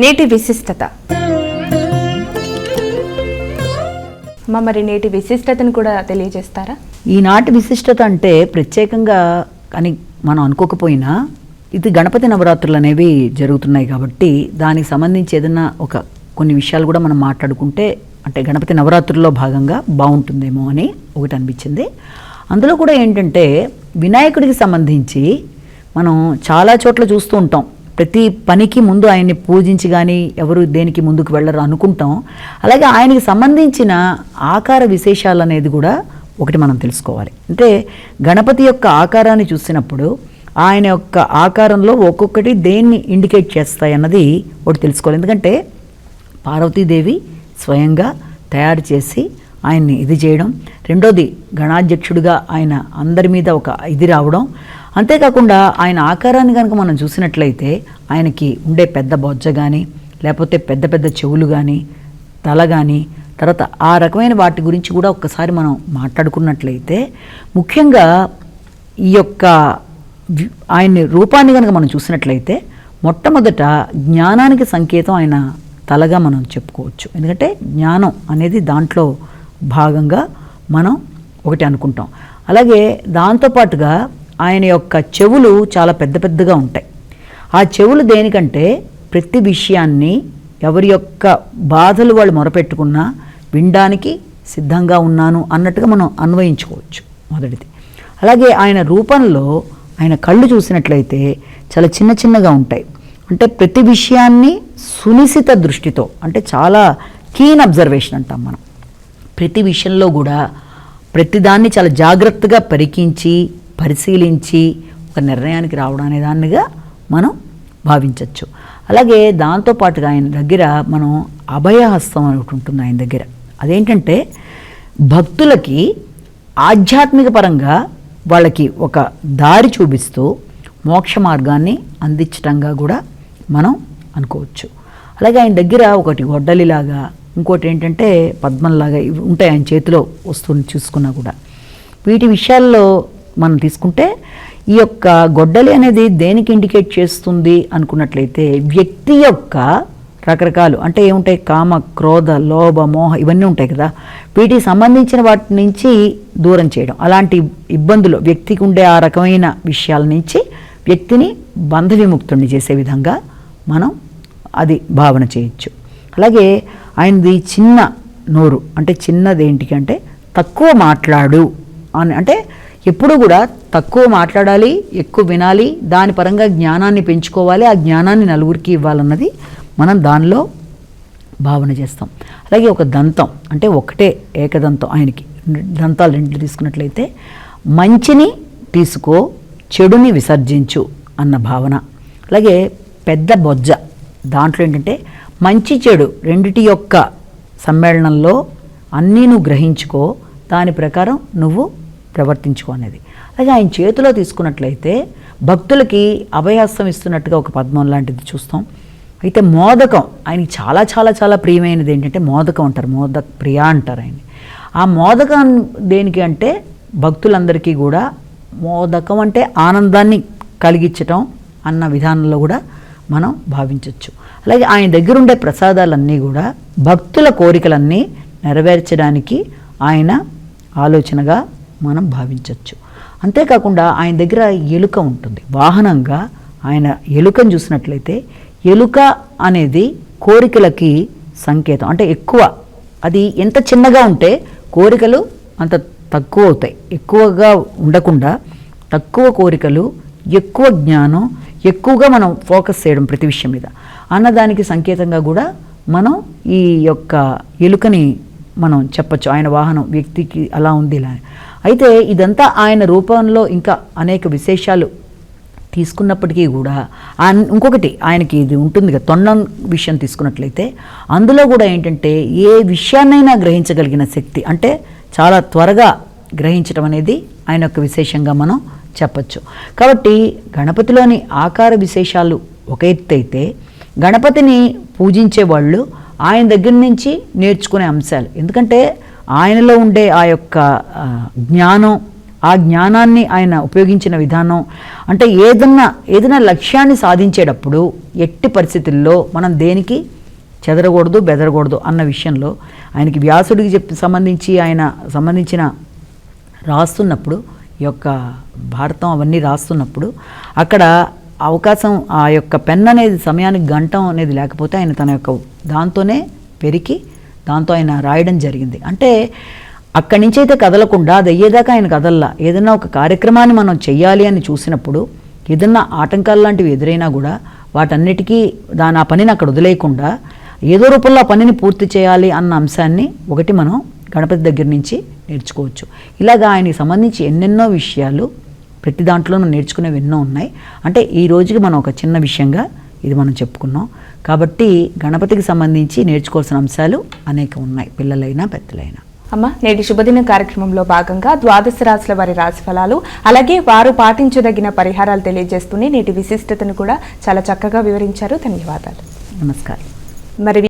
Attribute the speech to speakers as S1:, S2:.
S1: నేటి విశిష్టత. అమ్మ మరి నేటి విశిష్టతను కూడా తెలియజేస్తారా?
S2: ఈనాటి విశిష్టత అంటే ప్రత్యేకంగా అని మనం అనుకోకపోయినా ఇది గణపతి నవరాత్రులు అనేవి జరుగుతున్నాయి కాబట్టి దానికి సంబంధించి ఏదైనా ఒక కొన్ని విషయాలు కూడా మనం మాట్లాడుకుంటే అంటే గణపతి నవరాత్రుల్లో భాగంగా బాగుంటుందేమో అని ఒకటి అనిపించింది. అందులో కూడా ఏంటంటే వినాయకుడికి సంబంధించి మనం చాలా చోట్ల చూస్తూ ఉంటాం. ప్రతి పనికి ముందు ఆయన్ని పూజించి కానీ ఎవరు దేనికి ముందుకు వెళ్ళరు అనుకుంటాం. అలాగే ఆయనకి సంబంధించిన ఆకార విశేషాలు అనేది కూడా ఒకటి మనం తెలుసుకోవాలి. అంటే గణపతి యొక్క ఆకారాన్ని చూసినప్పుడు ఆయన యొక్క ఆకారంలో ఒక్కొక్కటి దేన్ని ఇండికేట్ చేస్తాయి అన్నది ఒకటి తెలుసుకోవాలి. ఎందుకంటే పార్వతీదేవి స్వయంగా తయారు చేసి ఆయన్ని ఇది చేయడం. రెండోది గణాధ్యక్షుడిగా ఆయన అందరి మీద ఒక ఇది రావడం. అంతేకాకుండా ఆయన ఆకారాన్ని కనుక మనం చూసినట్లయితే ఆయనకి ఉండే పెద్ద బొజ్జ కానీ లేకపోతే పెద్ద పెద్ద చెవులు కానీ తల కానీ తర్వాత ఆ రకమైన వాటి గురించి కూడా ఒక్కసారి మనం మాట్లాడుకున్నట్లయితే ముఖ్యంగా ఈ యొక్క ఆయన ఆయన్ని రూపాన్ని కనుక మనం చూసినట్లయితే మొట్టమొదట జ్ఞానానికి సంకేతం ఆయన తలగా మనం చెప్పుకోవచ్చు. ఎందుకంటే జ్ఞానం అనేది దాంట్లో భాగంగా మనం ఒకటి అనుకుంటాం. అలాగే దాంతోపాటుగా ఆయన యొక్క చెవులు చాలా పెద్ద పెద్దగా ఉంటాయి. ఆ చెవులు దేనికంటే ప్రతి విషయాన్ని ఎవరి యొక్క బాధలు వాళ్ళు మొరపెట్టుకున్నా వినడానికి సిద్ధంగా ఉన్నాను అన్నట్టుగా మనం అన్వయించుకోవచ్చు మొదటిది. అలాగే ఆయన రూపంలో ఆయన కళ్ళు చూసినట్లయితే చాలా చిన్న చిన్నగా ఉంటాయి. అంటే ప్రతి విషయాన్ని సునిశిత దృష్టితో అంటే చాలా కీన్ అబ్జర్వేషన్ అంటాం మనం. ప్రతి విషయంలో కూడా ప్రతిదాన్ని చాలా జాగ్రత్తగా పరికించి పరిశీలించి ఒక నిర్ణయానికి రావడం అనే దాన్నిగా మనం భావించవచ్చు అలాగే దాంతోపాటుగా ఆయన దగ్గర మనం అభయహస్తం అని ఒకటి ఉంటుంది ఆయన దగ్గర. అదేంటంటే భక్తులకి ఆధ్యాత్మిక పరంగా వాళ్ళకి ఒక దారి చూపిస్తూ మోక్ష మార్గాన్ని అందించటంగా కూడా మనం అనుకోవచ్చు. అలాగే ఆయన దగ్గర ఒకటి గొడ్డలిలాగా ఇంకోటి ఏంటంటే పద్మంలాగా ఇవి ఉంటాయి ఆయన చేతిలో వస్తువుని చూసుకున్నా కూడా. వీటి విషయాల్లో మనం తీసుకుంటే ఈ యొక్క గొడ్డలి అనేది దేనికి ఇండికేట్ చేస్తుంది అనుకున్నట్లయితే వ్యక్తి యొక్క రకరకాలు అంటే ఏముంటాయి? కామ క్రోధ లోభ మోహ ఇవన్నీ ఉంటాయి కదా. వీటికి సంబంధించిన వాటి నుంచి దూరం చేయడం. అలాంటి ఇబ్బందులు వ్యక్తికి ఉండే ఆ రకమైన విషయాల నుంచి వ్యక్తిని బంధ విముక్తుడిని చేసే విధంగా మనం అది భావన చేయొచ్చు. అలాగే ఆయనది చిన్న నోరు అంటే చిన్నది ఏంటి అంటే తక్కువ మాట్లాడు అని అంటే ఎప్పుడు కూడా తక్కువ మాట్లాడాలి ఎక్కువ వినాలి దాని పరంగా జ్ఞానాన్ని పెంచుకోవాలి ఆ జ్ఞానాన్ని నలుగురికి ఇవ్వాలన్నది మనం దానిలో భావన చేస్తాం. అలాగే ఒక దంతం అంటే ఒకటే ఏకదంతం ఆయనకి. దంతాలు రెండు తీసుకున్నట్లయితే మంచిని తీసుకో చెడుని విసర్జించు అన్న భావన. అలాగే పెద్ద బొజ్జ దాంట్లో ఏంటంటే మంచి చెడు రెండిటి యొక్క సమ్మేళనంలో అన్నీ నువ్వు గ్రహించుకో దాని ప్రకారం నువ్వు ప్రవర్తించుకో అనేది. అలాగే ఆయన చేతిలో తీసుకున్నట్లయితే భక్తులకి అభయాస్తం ఇస్తున్నట్టుగా ఒక పద్మం లాంటిది చూస్తాం. అయితే మోదకం ఆయనకి చాలా చాలా చాలా ప్రియమైనది ఏంటంటే మోదకం అంటారు. మోదక ప్రియ అంటారు ఆయన ఆ మోదకం దేనికి అంటే భక్తులందరికీ కూడా మోదకం అంటే ఆనందాన్ని కలిగించటం అన్న విధానంలో కూడా మనం భావించవచ్చు అలాగే ఆయన దగ్గర ఉండే ప్రసాదాలన్నీ కూడా భక్తుల కోరికలన్నీ నెరవేర్చడానికి ఆయన ఆలోచనగా మనం భావించవచ్చు అంతేకాకుండా ఆయన దగ్గర ఎలుక ఉంటుంది. వాహనంగా ఆయన ఎలుకను చూసినట్లయితే ఎలుక అనేది కోరికలకి సంకేతం. అంటే ఎక్కువ అది ఎంత చిన్నగా ఉంటే కోరికలు అంత తక్కువ అవుతాయి. ఎక్కువగా ఉండకుండా తక్కువ కోరికలు ఎక్కువ జ్ఞానం ఎక్కువగా మనం ఫోకస్ చేయడం ప్రతి విషయం మీద. అన్నదానికి సంకేతంగా కూడా మనం ఈ యొక్క ఎలుకని మనం చెప్పచ్చు. ఆయన వాహనం వ్యక్తికి అలా ఉంది ఇలా అయితే ఇదంతా ఆయన రూపంలో ఇంకా అనేక విశేషాలు తీసుకున్నప్పటికీ కూడా ఆయన ఇంకొకటి ఆయనకి ఇది ఉంటుంది కదా తొండం విషయం తీసుకున్నట్లయితే అందులో కూడా ఏంటంటే ఏ విషయాన్నైనా గ్రహించగలిగిన శక్తి అంటే చాలా త్వరగా గ్రహించడం అనేది ఆయన యొక్క విశేషంగా మనం చెప్పచ్చు. కాబట్టి గణపతిలోని ఆకార విశేషాలు ఒక ఎత్తు అయితే గణపతిని పూజించే వాళ్ళు ఆయన దగ్గర నుంచి నేర్చుకునే అంశాలు. ఎందుకంటే ఆయనలో ఉండే ఆ యొక్క జ్ఞానం ఆ జ్ఞానాన్ని ఆయన ఉపయోగించిన విధానం అంటే ఏదన్నా ఏదైనా లక్ష్యాన్ని సాధించేటప్పుడు ఎట్టి పరిస్థితుల్లో మనం దేనికి చెదరకూడదు బెదరకూడదు అన్న విషయంలో ఆయనకి వ్యాసుడికి చెప్పి సంబంధించి ఆయన సంబంధించిన రాస్తున్నప్పుడు ఈ యొక్క భారతం అవన్నీ రాస్తున్నప్పుడు అక్కడ అవకాశం ఆ యొక్క పెన్ అనేది సమయానికి గంటం అనేది లేకపోతే ఆయన తన యొక్క దాంతోనే పెరికి దాంతో ఆయన రాయడం జరిగింది. అంటే అక్కడి నుంచి అయితే కదలకుండా అది అయ్యేదాకా ఆయన కదల్లా. ఏదైనా ఒక కార్యక్రమాన్ని మనం చెయ్యాలి అని చూసినప్పుడు ఏదన్నా ఆటంకాలు లాంటివి ఎదురైనా కూడా వాటన్నిటికీ దాని ఆ పనిని అక్కడ వదిలేయకుండా ఏదో రూపంలో ఆ పనిని పూర్తి చేయాలి అన్న అంశాన్ని ఒకటి మనం గణపతి దగ్గర నుంచి నేర్చుకోవచ్చు. ఇలాగా ఆయనకి సంబంధించి ఎన్నెన్నో విషయాలు ప్రతి దాంట్లో మనం నేర్చుకునేవి ఎన్నో ఉన్నాయి. అంటే ఈ రోజుకి మనం ఒక చిన్న విషయంగా ఇది మనం చెప్పుకున్నాం. కాబట్టి గణపతికి సంబంధించి నేర్చుకోవాల్సిన అంశాలు అనేక ఉన్నాయి. పిల్లలైనా పెద్దలైనా.
S1: అమ్మ నేటి శుభదిన కార్యక్రమంలో భాగంగా ద్వాదశ రాశుల వారి రాశి ఫలాలు అలాగే వారు పాటించదగిన పరిహారాలు తెలియజేస్తూనే నేటి విశిష్టతను కూడా చాలా చక్కగా వివరించారు. ధన్యవాదాలు.
S2: నమస్కారం.
S1: మరి